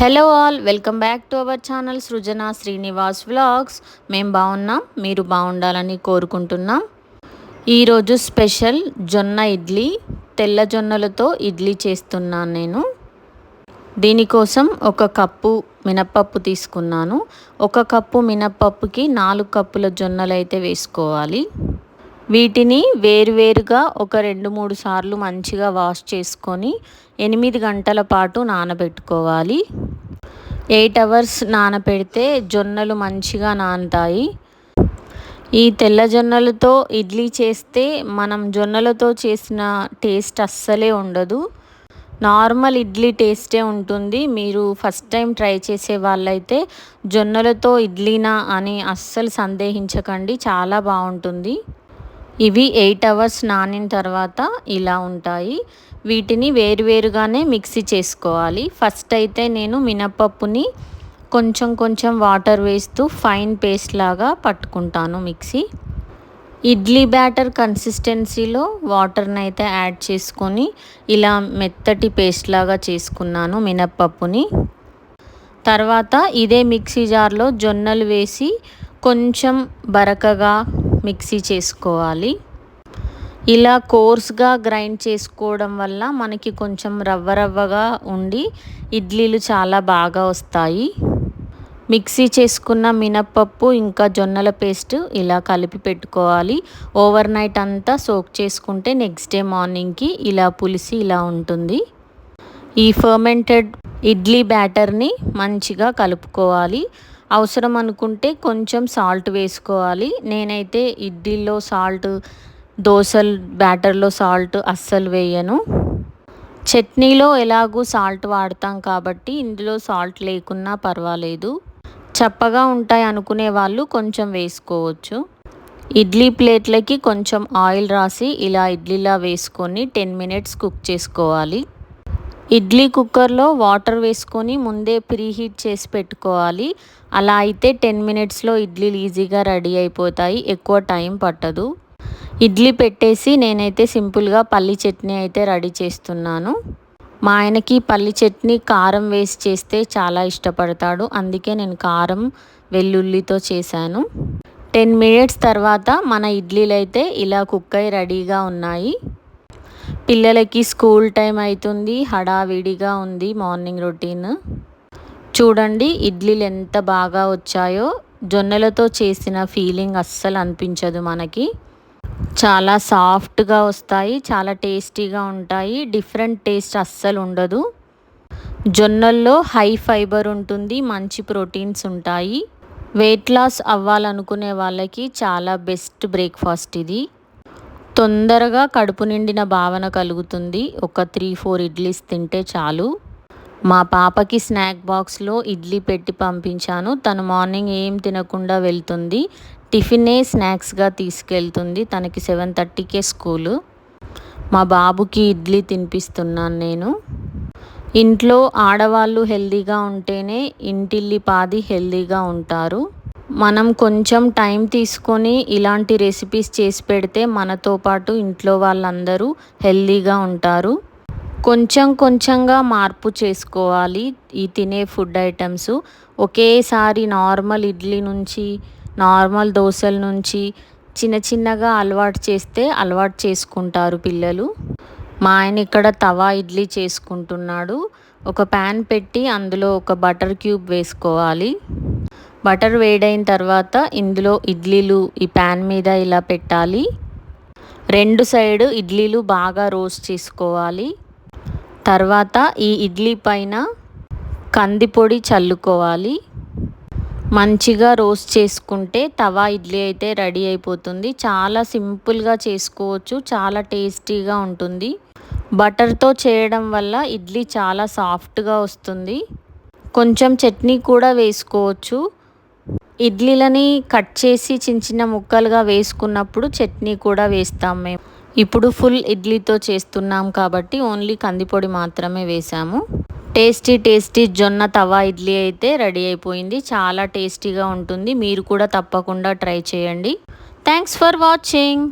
Hello all welcome back to our channel Srujana Srinivas vlogs మేము బాగున్నాం మీరు బాగుండాలని కోరుకుంటున్నాం. ఈరోజు స్పెషల్ జొన్న ఇడ్లీ తెల్ల జొన్నలతో ఇడ్లీ చేస్తున్నాను నేను. దీనికోసం ఒక కప్పు మినప్పప్పు తీసుకున్నాను. ఒక కప్పు మినప్పప్పుకి నాలుగు కప్పుల జొన్నలు అయితే వేసుకోవాలి. వీటిని వేరువేరుగా ఒక రెండు మూడు సార్లు మంచిగా వాష్ చేసుకొని ఎనిమిది గంటల పాటు నానబెట్టుకోవాలి. ఎయిట్ అవర్స్ నానబెడితే జొన్నలు మంచిగా నానతాయి. ఈ తెల్ల జొన్నలతో ఇడ్లీ చేస్తే మనం జొన్నలతో చేసిన టేస్ట్ అస్సలే ఉండదు. నార్మల్ ఇడ్లీ టేస్టే ఉంటుంది. మీరు ఫస్ట్ టైం ట్రై చేసే వాళ్ళైతే జొన్నలతో ఇడ్లీనా అని అస్సలు సందేహించకండి. చాలా బాగుంటుంది. ఇవి ఎయిట్ అవర్స్ నానిన తర్వాత ఇలా ఉంటాయి. వీటిని వేరువేరుగానే మిక్సీ చేసుకోవాలి. ఫస్ట్ అయితే నేను మినపప్పుని కొంచెం కొంచెం వాటర్ వేస్తూ ఫైన్ పేస్ట్ లాగా పట్టుకుంటాను మిక్సీ. ఇడ్లీ బ్యాటర్ కన్సిస్టెన్సీలో వాటర్ని అయితే యాడ్ చేసుకొని ఇలా మెత్తటి పేస్ట్ లాగా చేసుకున్నాను మినప్పప్పుని. తర్వాత ఇదే మిక్సీ జార్లో జొన్నలు వేసి కొంచెం బరకగా మిక్సీ చేసుకోవాలి. ఇలా కోర్స్గా గ్రైండ్ చేసుకోవడం వల్ల మనకి కొంచెం రవ్వ రవ్వగా ఉండి ఇడ్లీలు చాలా బాగా వస్తాయి. మిక్సీ చేసుకున్న మినప్పప్పు ఇంకా జొన్నల పేస్ట్ ఇలా కలిపి పెట్టుకోవాలి. ఓవర్ నైట్ అంతా సోక్ చేసుకుంటే నెక్స్ట్ డే మార్నింగ్కి ఇలా పులిసి ఇలా ఉంటుంది. ఈ ఫర్మెంటెడ్ ఇడ్లీ బ్యాటర్ని మంచిగా కలుపుకోవాలి. అవసరం అనుకుంటే కొంచెం సాల్ట్ వేసుకోవాలి. నేనైతే ఇడ్లీలో సాల్ట్ దోశలు బ్యాటర్లో సాల్ట్ అస్సలు వేయను. చట్నీలో ఎలాగూ సాల్ట్ వాడతాం కాబట్టి ఇందులో సాల్ట్ లేకున్నా పర్వాలేదు. చప్పగా ఉంటాయి అనుకునే వాళ్ళు కొంచెం వేసుకోవచ్చు. ఇడ్లీ ప్లేట్లకి కొంచెం ఆయిల్ రాసి ఇలా ఇడ్లీలా వేసుకొని టెన్ మినిట్స్ కుక్ చేసుకోవాలి. ఇడ్లీ కుక్కర్లో వాటర్ వేసుకొని ముందే ప్రీహీట్ చేసి పెట్టుకోవాలి. అలా అయితే టెన్ మినిట్స్లో ఇడ్లీలు ఈజీగా రెడీ అయిపోతాయి. ఎక్కువ టైం పట్టదు. ఇడ్లీ పెట్టేసి నేనైతే సింపుల్గా పల్లి చట్నీ అయితే రెడీ చేస్తున్నాను. మా ఆయనకి పల్లి చట్నీ కారం వేసి చేస్తే చాలా ఇష్టపడతాడు. అందుకే నేను కారం వెల్లుల్లితో చేశాను. టెన్ మినిట్స్ తర్వాత మన ఇడ్లీలు అయితే ఇలా కుక్ అయి రెడీగా ఉన్నాయి. పిల్లలకి స్కూల్ టైం అవుతుంది హడావిడిగా ఉంది మార్నింగ్ రొటీన్. చూడండి ఇడ్లీలు ఎంత బాగా వచ్చాయో జొన్నలతో చేసిన ఫీలింగ్ అస్సలు అనిపించదు మనకి. చాలా సాఫ్ట్గా వస్తాయి చాలా టేస్టీగా ఉంటాయి డిఫరెంట్ టేస్ట్ అస్సలు ఉండదు. జొన్నల్లో హై ఫైబర్ ఉంటుంది మంచి ప్రోటీన్స్ ఉంటాయి. వెయిట్ లాస్ అవ్వాలనుకునే వాళ్ళకి చాలా బెస్ట్ బ్రేక్ఫాస్ట్ ఇది. తొందరగా కడుపు నిండిన భావన కలుగుతుంది. ఒక త్రీ ఫోర్ ఇడ్లీస్ తింటే చాలు. మా పాపకి స్నాక్ బాక్స్లో ఇడ్లీ పెట్టి పంపించాను. తను మార్నింగ్ ఏం తినకుండా వెళ్తుంది. టిఫినే స్నాక్స్గా తీసుకెళ్తుంది. తనకి సెవెన్ థర్టీకే స్కూలు. మా బాబుకి ఇడ్లీ తినిపిస్తున్నాను నేను. ఇంట్లో ఆడవాళ్ళు హెల్దీగా ఉంటేనే ఇంటిల్లి పాది హెల్దీగా ఉంటారు. మనం కొంచెం టైం తీసుకొని ఇలాంటి రెసిపీస్ చేసి పెడితే మనతో పాటు ఇంట్లో వాళ్ళందరూ హెల్దీగా ఉంటారు. కొంచెం కొంచెంగా మార్పు చేసుకోవాలి ఈ తినే ఫుడ్ ఐటమ్స్. ఒకేసారి నార్మల్ ఇడ్లీ నుంచి నార్మల్ దోశల నుంచి చిన్న చిన్నగా అలవాటు చేస్తే అలవాటు చేసుకుంటారు పిల్లలు. మా ఆయన ఇక్కడ తవా ఇడ్లీ చేసుకుంటున్నాడు. ఒక ప్యాన్ పెట్టి అందులో ఒక బటర్ క్యూబ్ వేసుకోవాలి. బటర్ వేడైన తర్వాత ఇందులో ఇడ్లీలు ఈ ప్యాన్ మీద ఇలా పెట్టాలి. రెండు సైడ్ ఇడ్లీలు బాగా రోస్ట్ చేసుకోవాలి. తర్వాత ఈ ఇడ్లీ పైన కందిపొడి చల్లుకోవాలి. మంచిగా రోస్ట్ చేసుకుంటే తవా ఇడ్లీ అయితే రెడీ అయిపోతుంది. చాలా సింపుల్గా చేసుకోవచ్చు చాలా టేస్టీగా ఉంటుంది. బటర్తో చేయడం వల్ల ఇడ్లీ చాలా సాఫ్ట్గా వస్తుంది. కొంచెం చట్నీ కూడా వేసుకోవచ్చు. ఇడ్లీలని కట్ చేసి చిన్న చిన్న ముక్కలుగా వేసుకున్నప్పుడు చట్నీ కూడా వేస్తాం మేము. ఇప్పుడు ఫుల్ ఇడ్లీతో చేస్తున్నాం కాబట్టి ఓన్లీ కందిపొడి మాత్రమే వేసాము. టేస్టీ టేస్టీ జొన్న తవా ఇడ్లీ అయితే రెడీ అయిపోయింది. చాలా టేస్టీగా ఉంటుంది. మీరు కూడా తప్పకుండా ట్రై చేయండి. Thanks for watching.